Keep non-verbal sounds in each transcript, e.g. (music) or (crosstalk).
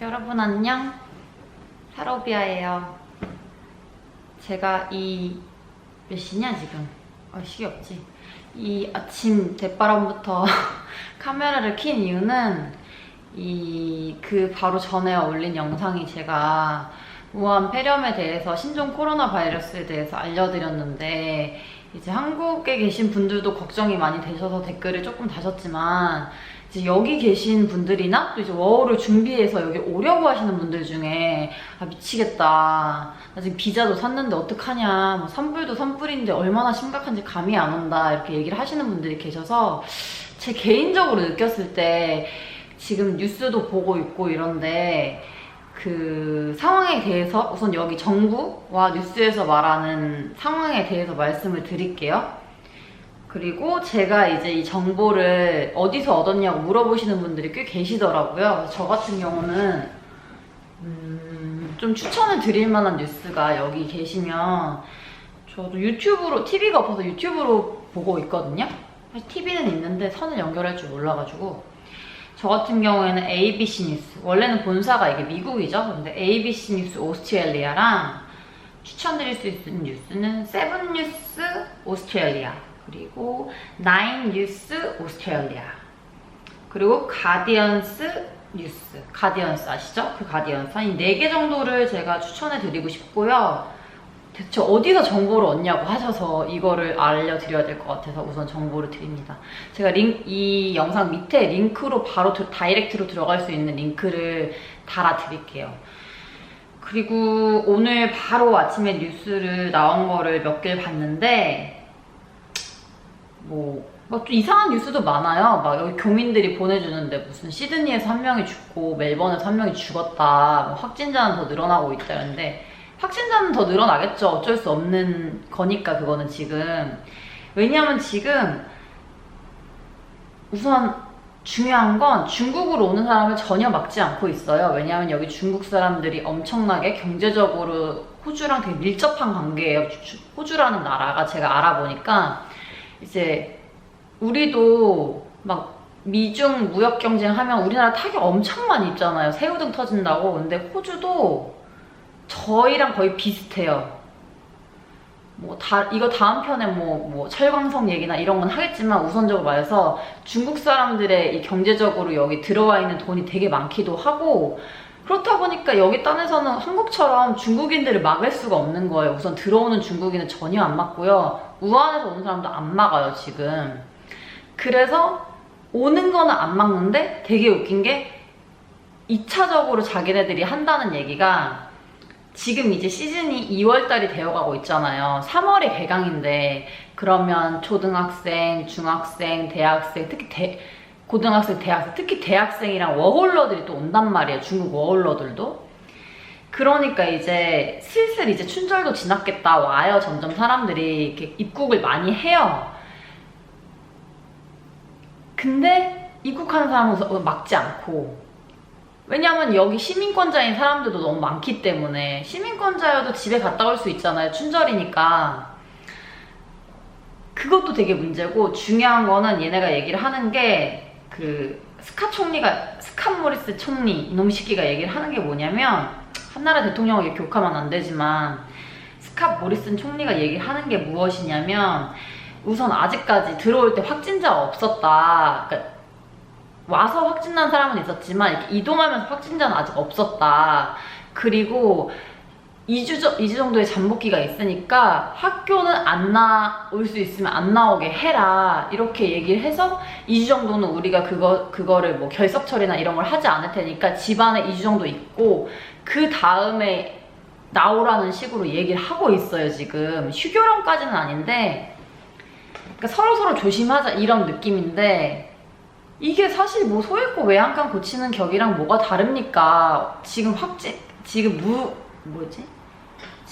여러분 안녕. 사로비아예요. 제가 이 몇 시냐 지금? 아 시계 없지. 이 아침 대바람부터 (laughs) 카메라를 킨 이유는 이 그 바로 전에 올린 영상이 제가 우한 폐렴에 대해서 신종 코로나 바이러스에 대해서 알려드렸는데 이제 한국에 계신 분들도 걱정이 많이 되셔서 댓글을 조금 다셨지만 여기 계신 분들이나 또 이제 워홀을 준비해서 여기 오려고 하시는 분들 중에 아 미치겠다. 나 지금 비자도 샀는데 어떡하냐. 뭐 산불도 산불인데 얼마나 심각한지 감이 안 온다. 이렇게 얘기를 하시는 분들이 계셔서 제 개인적으로 느꼈을 때 지금 뉴스도 보고 있고 이런데 그 상황에 대해서 우선 여기 정부와 뉴스에서 말하는 상황에 대해서 말씀을 드릴게요. 그리고 제가 이제 이 정보를 어디서 얻었냐고 물어보시는 분들이 꽤 계시더라고요. 저 같은 경우는 음, 좀 추천을 드릴 만한 뉴스가 여기 계시면 저도 유튜브로 TV가 없어서 유튜브로 보고 있거든요. TV는 있는데 선을 연결할 줄 몰라가지고 저 같은 경우에는 ABC 뉴스 원래는 본사가 이게 미국이죠. 근데 ABC 뉴스 오스트레일리아랑 추천드릴 수 있는 뉴스는 세븐 뉴스 오스트레일리아 그리고 나인 뉴스 오스트레일리아 그리고 가디언스 뉴스 가디언스 아시죠? 그 가디언스 한 4개 정도를 제가 추천해 드리고 싶고요. 대체 어디서 정보를 얻냐고 하셔서 이거를 알려드려야 될 것 같아서 우선 정보를 드립니다. 제가 링, 이 영상 밑에 링크로 바로 드- 다이렉트로 들어갈 수 있는 링크를 달아드릴게요. 그리고 오늘 바로 아침에 뉴스를 나온 거를 몇 개를 봤는데 뭐, 막 좀 이상한 뉴스도 많아요. 막 여기 교민들이 보내주는데 무슨 시드니에서 한 명이 죽고 멜번에서 한 명이 죽었다. 뭐 확진자는 더 늘어나고 있다는데 확진자는 더 늘어나겠죠. 어쩔 수 없는 거니까 그거는 지금. 왜냐하면 지금 우선 중요한 건 중국으로 오는 사람을 전혀 막지 않고 있어요. 왜냐하면 여기 중국 사람들이 엄청나게 경제적으로 호주랑 되게 밀접한 관계예요. 주- 호주라는 나라가 제가 알아보니까 이제 우리도 막 미중 무역 경쟁하면 우리나라 타격 엄청 많이 입잖아요. 새우등 터진다고. 근데 호주도 저희랑 거의 비슷해요. 뭐 다 이거 다음 편에 뭐, 뭐 철광석 얘기나 이런 건 하겠지만 우선적으로 말해서 중국 사람들의 이 경제적으로 여기 들어와 있는 돈이 되게 많기도 하고 그렇다 보니까 여기 딴에서는 한국처럼 중국인들을 막을 수가 없는 거예요. 우선 들어오는 중국인은 전혀 안 막고요. 우한에서 오는 사람도 안 막아요, 지금. 그래서 오는 거는 안 막는데 되게 웃긴 게 2차적으로 자기네들이 한다는 얘기가 지금 이제 시즌이 2월달이 되어가고 있잖아요. 3월이 개강인데 그러면 초등학생, 중학생, 대학생, 특히 대, 고등학생, 대학생, 특히 대학생이랑 워홀러들이 또 온단 말이에요. 중국 워홀러들도. 그러니까 이제 슬슬 이제 춘절도 지났겠다 와요. 점점 사람들이 이렇게 입국을 많이 해요. 근데 입국하는 사람은 우선 막지 않고 왜냐면 여기 시민권자인 사람들도 너무 많기 때문에 시민권자여도 집에 갔다 올 수 있잖아요. 춘절이니까. 그것도 되게 문제고 중요한 거는 얘네가 얘기를 하는 게 그 스카 총리가 스카 모리스 총리 이놈 시끼가 얘기를 하는 게 뭐냐면 한 나라 대통령을 이렇게 욕하면 안 되지만 스카 모리슨 총리가 얘기를 하는 게 무엇이냐면 우선 아직까지 들어올 때 확진자가 없었다. 그러니까 와서 확진난 사람은 있었지만 이동하면서 확진자는 아직 없었다. 그리고 2주, 저, 2주 정도의 잠복기가 있으니까 학교는 안 나올 수 있으면 안 나오게 해라. 이렇게 얘기를 해서 2주 정도는 우리가 그거, 그거를 뭐 결석 처리나 이런 걸 하지 않을 테니까 집안에 2주 정도 있고 그 다음에 나오라는 식으로 얘기를 하고 있어요, 지금. 휴교령까지는 아닌데 그러니까 서로서로 조심하자 이런 느낌인데 이게 사실 뭐 소액고 외양간 고치는 격이랑 뭐가 다릅니까? 지금 확진 지금 무 뭐지?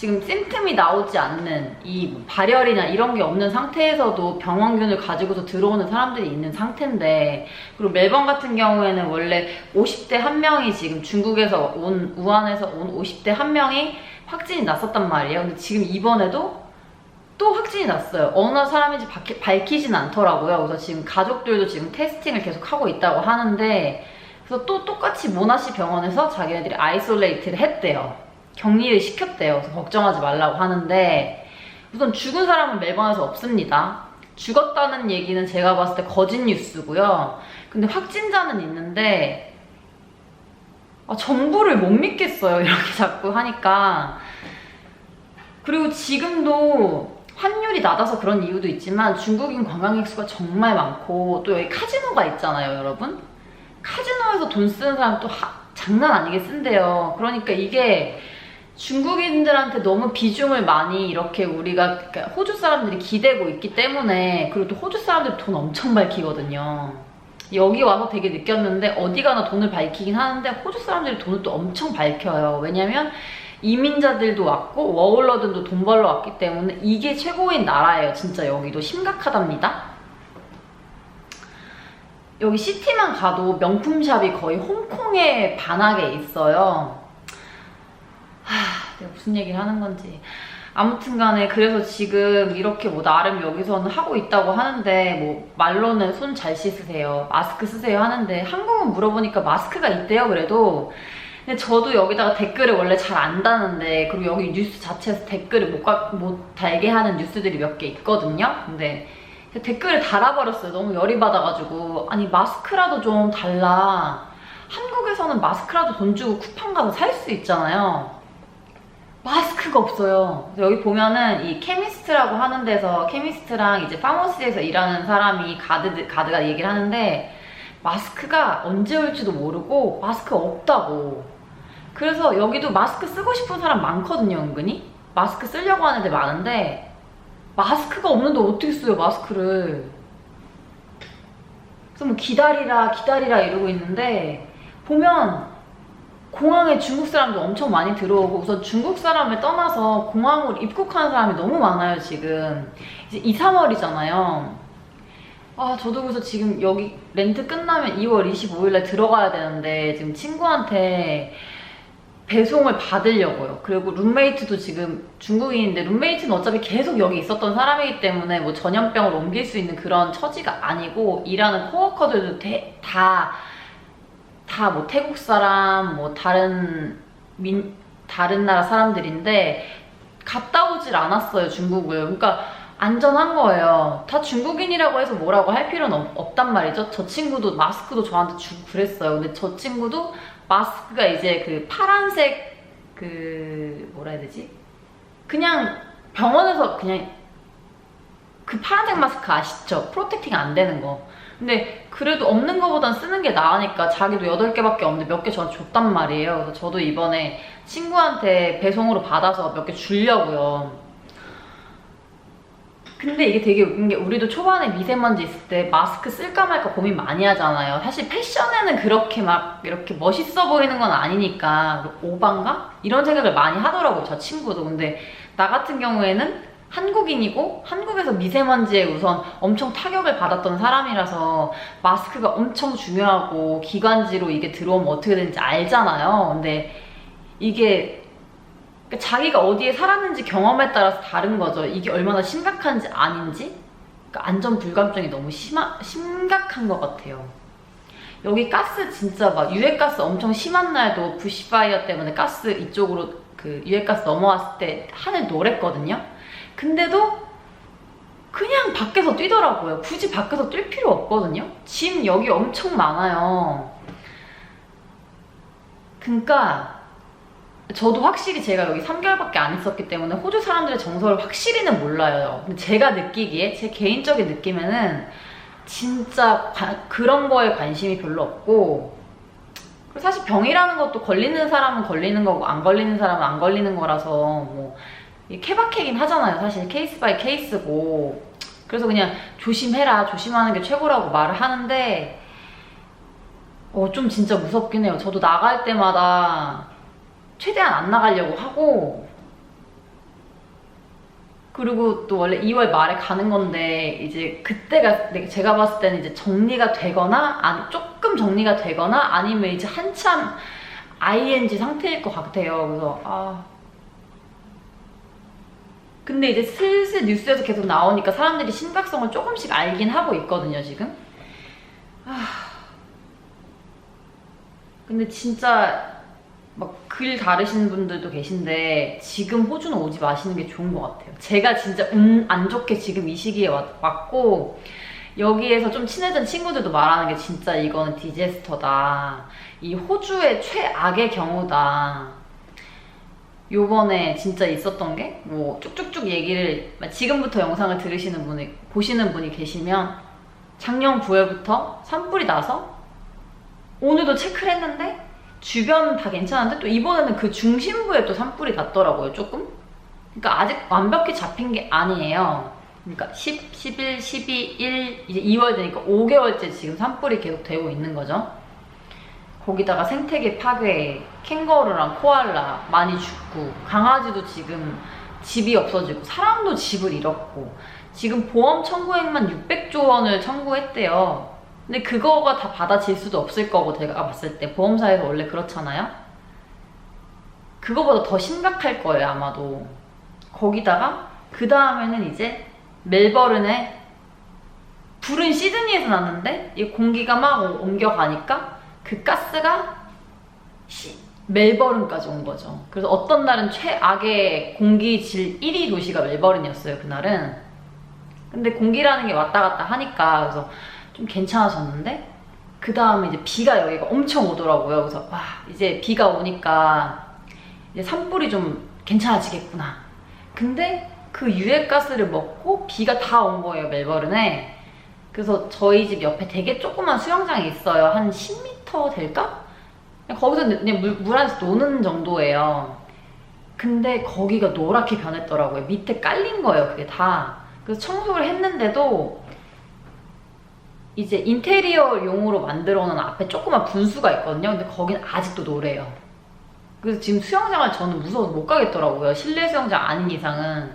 지금 심틈이 나오지 않는 이뭐 발열이나 이런 게 없는 상태에서도 병원균을 가지고서 들어오는 사람들이 있는 상태인데 그리고 멜번 같은 경우에는 원래 50대 한 명이 지금 중국에서 온 우한에서 온 50대 한 명이 확진이 났었단 말이에요. 근데 지금 이번에도 또 확진이 났어요. 어느 사람인지 밝히, 밝히진 않더라고요. 그래서 지금 가족들도 지금 테스팅을 계속 하고 있다고 하는데 그래서 또 똑같이 모나시 병원에서 자기네들이 아이솔레이트를 했대요. 격리를 시켰대요. 그래서 걱정하지 말라고 하는데 우선 죽은 사람은 멜번에서 없습니다. 죽었다는 얘기는 제가 봤을 때 거짓 뉴스고요. 근데 확진자는 있는데 아, 정부를 못 믿겠어요. (laughs) 이렇게 자꾸 하니까. 그리고 지금도 환율이 낮아서 그런 이유도 있지만 중국인 관광객 수가 정말 많고 또 여기 카지노가 있잖아요, 여러분. 카지노에서 돈 쓰는 사람 또 하- 장난 아니게 쓴대요. 그러니까 이게 중국인들한테 너무 비중을 많이 이렇게 우리가 그러니까 호주 사람들이 기대고 있기 때문에 그리고 또 호주 사람들 돈 엄청 밝히거든요. 여기 와서 되게 느꼈는데 어디 가나 돈을 밝히긴 하는데 호주 사람들이 돈을 또 엄청 밝혀요. 왜냐면 이민자들도 왔고 워홀러들도 돈 벌러 왔기 때문에 이게 최고인 나라예요. 진짜 여기도 심각하답니다. 여기 시티만 가도 명품샵이 거의 홍콩에 반하게 있어요. 하, 내가 무슨 얘기를 하는 건지. 아무튼 간에 그래서 지금 이렇게 뭐 나름 여기서는 하고 있다고 하는데 뭐 말로는 손 잘 씻으세요. 마스크 쓰세요 하는데 한국은 물어보니까 마스크가 있대요 그래도. 근데 저도 여기다가 댓글을 원래 잘 안 다는데 그리고 여기 뉴스 자체에서 댓글을 못, 가- 못 달게 하는 뉴스들이 몇 개 있거든요. 근데 댓글을 달아버렸어요. 너무 열이 받아가지고 아니 마스크라도 좀 달라. 한국에서는 마스크라도 돈 주고 쿠팡 가서 살 수 있잖아요. 마스크가 없어요. 여기 보면은 이 케미스트라고 하는 데서 케미스트랑 이제 파머시에서 일하는 사람이 가드 가드가 얘기를 하는데 마스크가 언제 올지도 모르고 마스크 없다고. 그래서 여기도 마스크 쓰고 싶은 사람 많거든요, 은근히. 마스크 쓰려고 하는 데 많은데 마스크가 없는데 어떻게 써요, 마스크를. 그래서 뭐 기다리라, 기다리라 이러고 있는데 보면 공항에 중국 사람도 엄청 많이 들어오고 우선 중국 사람을 떠나서 공항으로 입국하는 사람이 너무 많아요 지금. 이제 2, 3월이잖아요. 아 저도 그래서 지금 여기 렌트 끝나면 2월 25일날 들어가야 되는데 지금 친구한테 배송을 받으려고요. 그리고 룸메이트도 지금 중국인인데 룸메이트는 어차피 계속 여기 있었던 사람이기 때문에 뭐 전염병을 옮길 수 있는 그런 처지가 아니고 일하는 코워커들도 대- 다 다 뭐 태국 사람, 뭐 다른 민 다른 나라 사람들인데 갔다 오질 않았어요 중국을. 그러니까 안전한 거예요. 다 중국인이라고 해서 뭐라고 할 필요는 없, 없단 말이죠. 저 친구도 마스크도 저한테 주고 그랬어요. 근데 저 친구도 마스크가 이제 그 파란색 그 뭐라 해야 되지? 그냥 병원에서 그냥 그 파란색 마스크 아시죠? 프로텍팅 안 되는 거. 근데 그래도 없는 거보단 쓰는 게 나으니까 자기도 8개밖에 없는데 몇 개 저한테 줬단 말이에요. 그래서 저도 이번에 친구한테 배송으로 받아서 몇 개 주려고요. 근데 이게 되게 웃긴 게 우리도 초반에 미세먼지 있을 때 마스크 쓸까 말까 고민 많이 하잖아요. 사실 패션에는 그렇게 막 이렇게 멋있어 보이는 건 아니니까 오반가? 이런 생각을 많이 하더라고요. 저 친구도. 근데 나 같은 경우에는 한국인이고 한국에서 미세먼지에 우선 엄청 타격을 받았던 사람이라서 마스크가 엄청 중요하고 기관지로 이게 들어오면 어떻게 되는지 알잖아요. 근데 이게 그러니까 자기가 어디에 살았는지 경험에 따라서 다른 거죠. 이게 얼마나 심각한지 아닌지 그러니까 안전 불감증이 너무 심하, 심각한 것 같아요. 여기 가스 진짜 막 유해가스 엄청 심한 날도 부시파이어 때문에 가스 이쪽으로 그 유해가스 넘어왔을 때 하늘 노랬거든요. 근데도 그냥 밖에서 뛰더라고요. 굳이 밖에서 뛸 필요 없거든요. 짐 여기 엄청 많아요. 그러니까 저도 확실히 제가 여기 3개월밖에 안 있었기 때문에 호주 사람들의 정서를 확실히는 몰라요. 근데 제가 느끼기에 제 개인적인 느낌에는 진짜 관- 그런 거에 관심이 별로 없고 사실 병이라는 것도 걸리는 사람은 걸리는 거고 안 걸리는 사람은 안 걸리는 거라서 뭐 케바케긴 하잖아요. 사실 케이스 바이 케이스고 그래서 그냥 조심해라 조심하는 게 최고라고 말을 하는데 어 좀 진짜 무섭긴 해요. 저도 나갈 때마다 최대한 안 나가려고 하고 그리고 또 원래 2월 말에 가는 건데 이제 그때가 내- 제가 봤을 때는 이제 정리가 되거나 아니 조금 정리가 되거나 아니면 이제 한참 ing 상태일 것 같아요. 그래서 아 근데 이제 슬슬 뉴스에서 계속 나오니까 사람들이 심각성을 조금씩 알긴 하고 있거든요, 지금. 아. 근데 진짜 막 글 다르신 분들도 계신데 지금 호주는 오지 마시는 게 좋은 것 같아요. 제가 진짜 운안 좋게 지금 이 시기에 왔, 왔고 여기에서 좀 친해진 친구들도 말하는 게 진짜 이거는 디제스터다. 이 호주의 최악의 경우다. 요번에 진짜 있었던 게 뭐 쭉쭉쭉 얘기를 지금부터 영상을 들으시는 분이 보시는 분이 계시면 작년 9월부터 산불이 나서 오늘도 체크를 했는데 주변 다 괜찮은데 또 이번에는 그 중심부에 또 산불이 났더라고요 조금. 그러니까 아직 완벽히 잡힌 게 아니에요. 그러니까 10, 11, 12, 1 이제 2월 되니까 5개월째 지금 산불이 계속 되고 있는 거죠 거기다가 생태계 파괴, 캥거루랑 코알라 많이 죽고 강아지도 지금 집이 없어지고 사람도 집을 잃었고 지금 보험 청구액만 600조 원을 청구했대요. 근데 그거가 다 받아질 수도 없을 거고 제가 봤을 때 보험사에서 원래 그렇잖아요. 그거보다 더 심각할 거예요 아마도. 거기다가 그 다음에는 이제 멜버른에 불은 시드니에서 났는데 이 공기가 막 옮겨가니까 그 가스가 시- 멜버른까지 온 거죠. 그래서 어떤 날은 최악의 공기질 1위 도시가 멜버른이었어요, 그날은. 근데 공기라는 게 왔다 갔다 하니까 그래서 좀 괜찮아졌는데 그 다음에 이제 비가 여기가 엄청 오더라고요. 그래서 와 이제 비가 오니까 이제 산불이 좀 괜찮아지겠구나. 근데 그 유해 가스를 먹고 비가 다 온 거예요, 멜버른에. 그래서 저희 집 옆에 되게 조그만 수영장이 있어요. 한 10m 될까? 거기서 그냥 물, 물 안에서 노는 정도예요. 근데 거기가 노랗게 변했더라고요. 밑에 깔린 거예요, 그게 다. 그래서 청소를 했는데도 이제 인테리어 용으로 만들어 놓은 앞에 조그만 분수가 있거든요. 근데 거긴 아직도 노래요. 그래서 지금 수영장을 저는 무서워서 못 가겠더라고요. 실내 수영장 아닌 이상은.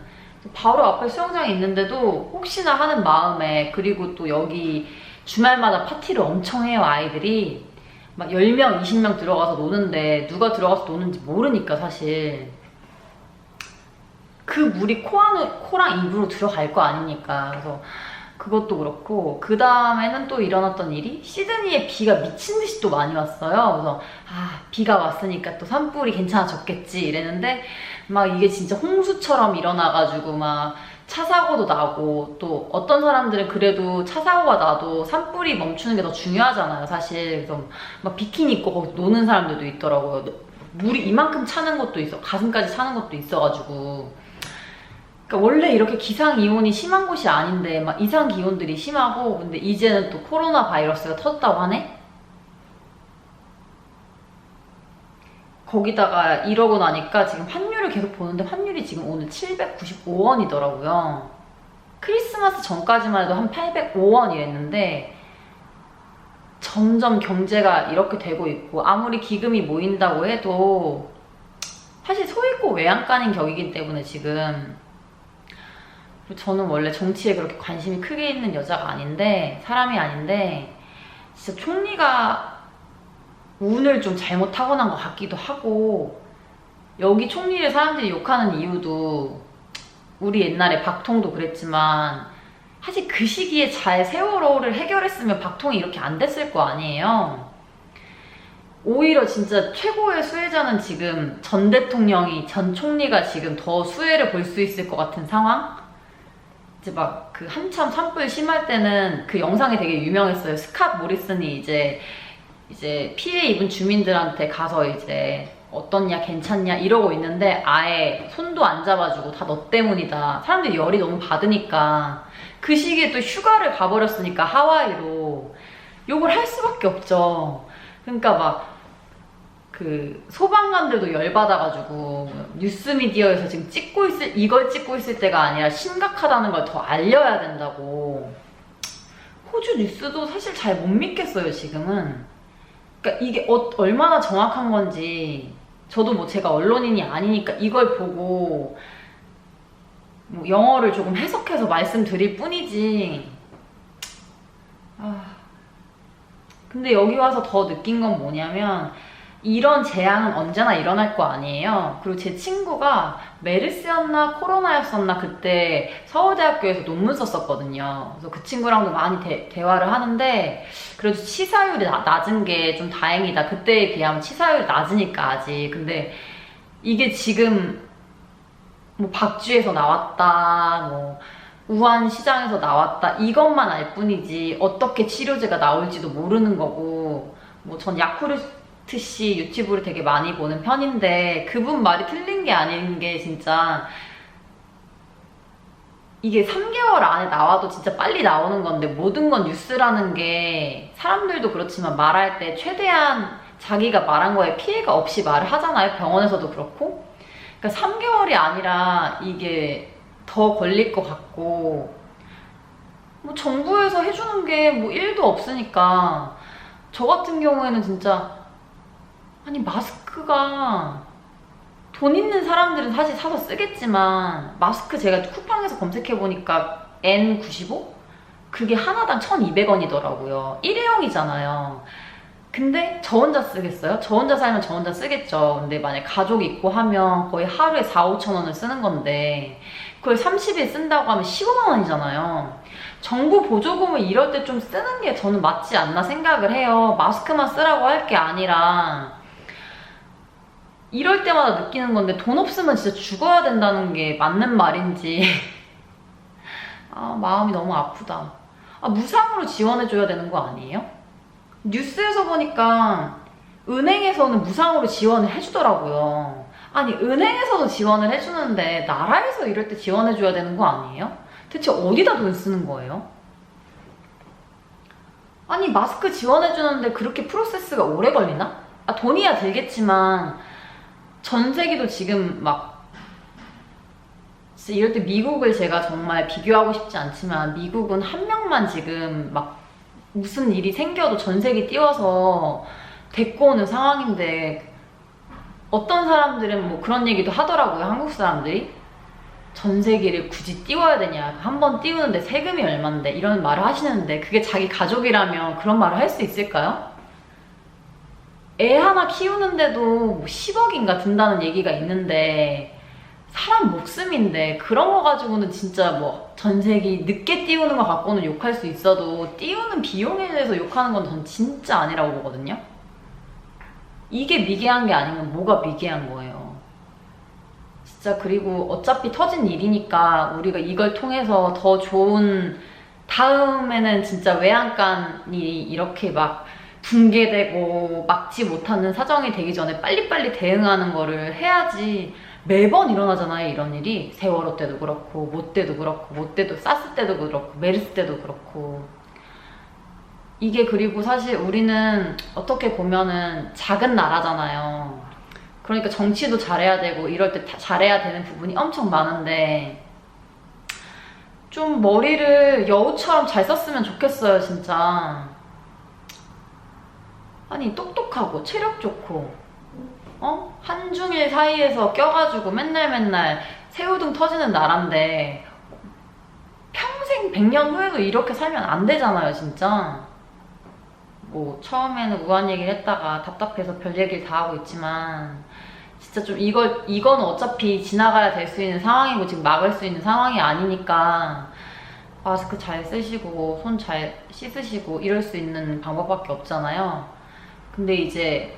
바로 앞에 수영장이 있는데도 혹시나 하는 마음에 그리고 또 여기 주말마다 파티를 엄청 해요 아이들이. 막 10명 20명 들어가서 노는데 누가 들어가서 노는지 모르니까 사실. 그 물이 코 안에, 코랑 입으로 들어갈 거 아닙니까. 그래서 그것도 그렇고 그 다음에는 또 일어났던 일이 시드니에 비가 미친 듯이 또 많이 왔어요. 그래서 아 비가 왔으니까 또 산불이 괜찮아졌겠지 이랬는데 막 이게 진짜 홍수처럼 일어나가지고 막 차 사고도 나고 또 어떤 사람들은 그래도 차 사고가 나도 산불이 멈추는 게 더 중요하잖아요 사실. 그래서 막 비키니 입고 거기 노는 사람들도 있더라고요. 물이 이만큼 차는 것도 있어 가슴까지 차는 것도 있어가지고. 그러니까 원래 이렇게 기상 이온이 심한 곳이 아닌데 막 이상 기온들이 심하고 근데 이제는 또 코로나 바이러스가 터졌다고 하네 거기다가 이러고 나니까 지금 환율을 계속 보는데 환율이 지금 오늘 795원이더라고요. 크리스마스 전까지만 해도 한 805원이랬는데 점점 경제가 이렇게 되고 있고 아무리 기금이 모인다고 해도 사실 소 있고 외양간인 격이기 때문에 지금 저는 원래 정치에 그렇게 관심이 크게 있는 여자가 아닌데 사람이 아닌데 진짜 총리가 운을 좀 잘못 타고난 것 같기도 하고 여기 총리를 사람들이 욕하는 이유도 우리 옛날에 박통도 그랬지만 사실 그 시기에 잘 세월호를 해결했으면 박통이 이렇게 안 됐을 거 아니에요. 오히려 진짜 최고의 수혜자는 지금 전 대통령이 전 총리가 지금 더 수혜를 볼 수 있을 것 같은 상황? 이제 막 그 한참 산불 심할 때는 그 영상이 되게 유명했어요. 스캇 모리슨이 이제 이제 피해 입은 주민들한테 가서 이제 어떻냐 괜찮냐 이러고 있는데 아예 손도 안 잡아주고 다 너 때문이다. 사람들이 열이 너무 받으니까 그 시기에 또 휴가를 가버렸으니까 하와이로 욕을 할 수밖에 없죠. 그러니까 막 그 소방관들도 열받아가지고 뉴스미디어에서 지금 찍고 있을 이걸 찍고 있을 때가 아니라 심각하다는 걸 더 알려야 된다고. 호주 뉴스도 사실 잘 못 믿겠어요 지금은 그러니까 이게 어- 얼마나 정확한 건지 저도 뭐 제가 언론인이 아니니까 이걸 보고 뭐 영어를 조금 해석해서 말씀드릴 뿐이지. 아 근데 여기 와서 더 느낀 건 뭐냐면 이런 재앙은 언제나 일어날 거 아니에요. 그리고 제 친구가 메르스였나 코로나였었나 그때 서울대학교에서 논문 썼었거든요. 그래서 그 친구랑도 많이 대, 화를 하는데 그래도 치사율이 나- 낮은 게 좀 다행이다. 그때에 비하면 치사율이 낮으니까 아직. 근데 이게 지금 뭐 박쥐에서 나왔다, 뭐 우한 시장에서 나왔다 이것만 알 뿐이지 어떻게 치료제가 나올지도 모르는 거고 뭐전 야쿠 르트 씨 유튜브를 되게 많이 보는 편인데 그분 말이 틀린 게 아닌 게 진짜 이게 3개월 안에 나와도 진짜 빨리 나오는 건데 모든 건 뉴스라는 게 사람들도 그렇지만 말할 때 최대한 자기가 말한 거에 피해가 없이 말을 하잖아요. 병원에서도 그렇고. 그러니까 3개월이 아니라 이게 더 걸릴 것 같고 뭐 정부에서 해주는 게 뭐 1도 없으니까 저 같은 경우에는 진짜 아니 마스크가 돈 있는 사람들은 사실 사서 쓰겠지만 마스크 제가 쿠팡에서 검색해 보니까 N95 그게 하나당 1,200원이더라고요. 일회용이잖아요. 근데 저 혼자 쓰겠어요? 저 혼자 살면 저 혼자 쓰겠죠. 근데 만약 가족 있고 하면 거의 하루에 4, 5천 원을 쓰는 건데 그걸 30일 쓴다고 하면 15만 원이잖아요. 정부 보조금을 이럴 때 좀 쓰는 게 저는 맞지 않나 생각을 해요. 마스크만 쓰라고 할 게 아니라 이럴 때마다 느끼는 건데 돈 없으면 진짜 죽어야 된다는 게 맞는 말인지 (laughs) 아 마음이 너무 아프다. 아 무상으로 지원해줘야 되는 거 아니에요? 뉴스에서 보니까 은행에서는 무상으로 지원을 해주더라고요. 아니 은행에서도 지원을 해주는데 나라에서 이럴 때 지원해줘야 되는 거 아니에요? 대체 어디다 돈 쓰는 거예요? 아니 마스크 지원해주는데 그렇게 프로세스가 오래 걸리나? 아 돈이야 들겠지만 전세기도 지금 막 이럴 때 미국을 제가 정말 비교하고 싶지 않지만 미국은 한 명만 지금 막 무슨 일이 생겨도 전세기 띄워서 데리고 오는 상황인데 어떤 사람들은 뭐 그런 얘기도 하더라고요 한국 사람들이 전세기를 굳이 띄워야 되냐 한 번 띄우는데 세금이 얼만데 이런 말을 하시는데 그게 자기 가족이라면 그런 말을 할 수 있을까요? 애 하나 키우는데도 뭐 10억인가 든다는 얘기가 있는데 사람 목숨인데 그런 거 가지고는 진짜 뭐 전세기 늦게 띄우는 거 갖고는 욕할 수 있어도 띄우는 비용에 대해서 욕하는 건 전 진짜 아니라고 보거든요. 이게 미개한 게 아니면 뭐가 미개한 거예요. 진짜 그리고 어차피 터진 일이니까 우리가 이걸 통해서 더 좋은 다음에는 진짜 외양간이 이렇게 막 붕괴되고 막지 못하는 사정이 되기 전에 빨리빨리 대응하는 거를 해야지 매번 일어나잖아요 이런 일이. 세월호 때도 그렇고 모 때도 그렇고 모 때도 사스 때도 그렇고 메르스 때도 그렇고. 이게 그리고 사실 우리는 어떻게 보면은 작은 나라잖아요. 그러니까 정치도 잘해야 되고 이럴 때다 잘해야 되는 부분이 엄청 많은데 좀 머리를 여우처럼 잘 썼으면 좋겠어요 진짜 아니 똑똑하고 체력 좋고 어? 한중일 사이에서 껴가지고 맨날 맨날 새우등 터지는 나라인데 평생 100년 후에도 이렇게 살면 안 되잖아요 진짜 뭐 처음에는 우한 얘기를 했다가 답답해서 별 얘기를 다 하고 있지만 진짜 좀 이걸 이건 어차피 지나가야 될 수 있는 상황이고 지금 막을 수 있는 상황이 아니니까 마스크 잘 쓰시고 손 잘 씻으시고 이럴 수 있는 방법밖에 없잖아요. 근데 이제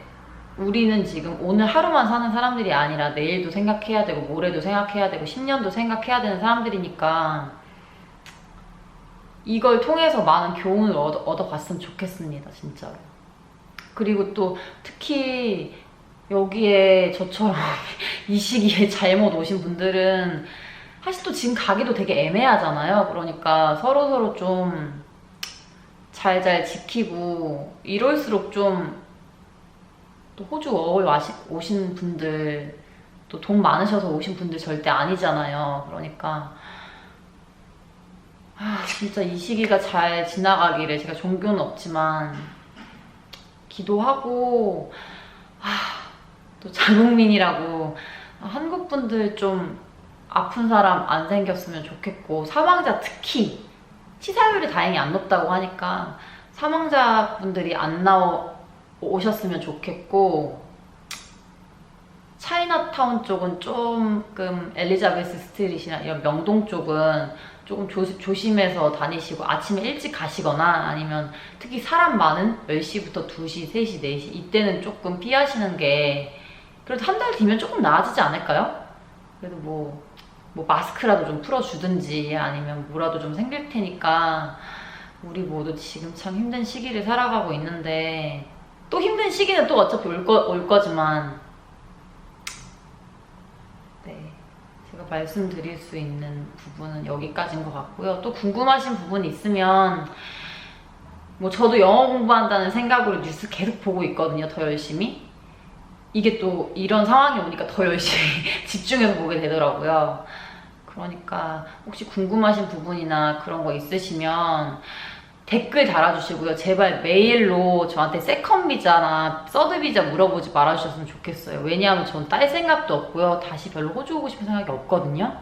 우리는 지금 오늘 하루만 사는 사람들이 아니라 내일도 생각해야 되고 모레도 생각해야 되고 10년도 생각해야 되는 사람들이니까 이걸 통해서 많은 교훈을 얻어, 얻어갔으면 좋겠습니다, 진짜로. 그리고 또 특히 여기에 저처럼 (laughs) 이 시기에 잘못 오신 분들은 사실 또 지금 가기도 되게 애매하잖아요. 그러니까 서로서로 좀 잘잘 지키고 이럴수록 좀 또 호주 어울 오신 분들 또 돈 많으셔서 오신 분들 절대 아니잖아요. 그러니까 아 진짜 이 시기가 잘 지나가기를 제가 종교는 없지만 기도하고 아, 또 자국민이라고 아, 한국 분들 좀 아픈 사람 안 생겼으면 좋겠고 사망자 특히 치사율이 다행히 안 높다고 하니까 사망자 분들이 안 나오 오셨으면 좋겠고 차이나타운 쪽은 조금 엘리자베스 스트릿이나 이런 명동 쪽은 조금 조, 조심해서 다니시고 아침에 일찍 가시거나 아니면 특히 사람 많은 10시부터 2시, 3시, 4시 이때는 조금 피하시는 게 그래도 한 달 뒤면 조금 나아지지 않을까요? 그래도 뭐, 뭐 마스크라도 좀 풀어주든지 아니면 뭐라도 좀 생길 테니까 우리 모두 지금 참 힘든 시기를 살아가고 있는데 또 힘든 시기는 또 어차피 올, 거, 올 거지만. 네. 제가 말씀드릴 수 있는 부분은 여기까지인 것 같고요. 또 궁금하신 부분 있으면 뭐 저도 영어 공부한다는 생각으로 뉴스 계속 보고 있거든요 더 열심히. 이게 또 이런 상황이 오니까 더 열심히 (laughs) 집중해서 보게 되더라고요. 그러니까 혹시 궁금하신 부분이나 그런 거 있으시면 댓글 달아주시고요. 제발 메일로 저한테 세컨 비자나 서드 비자 물어보지 말아주셨으면 좋겠어요. 왜냐하면 전 딸 생각도 없고요. 다시 별로 호주 오고 싶은 생각이 없거든요.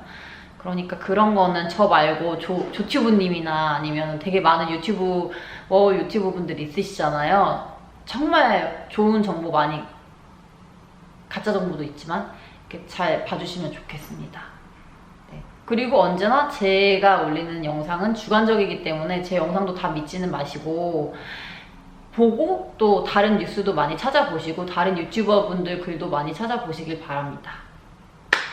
그러니까 그런 거는 저 말고 조, 조튜브님이나 아니면 되게 많은 유튜브, 워 유튜브 분들 있으시잖아요. 정말 좋은 정보 많이, 가짜 정보도 있지만, 이렇게 잘 봐주시면 좋겠습니다. 네. 그리고 언제나 제가 올리는 영상은 주관적이기 때문에 제 영상도 다 믿지는 마시고 보고 또 다른 뉴스도 많이 찾아보시고 다른 유튜버 분들 글도 많이 찾아보시길 바랍니다.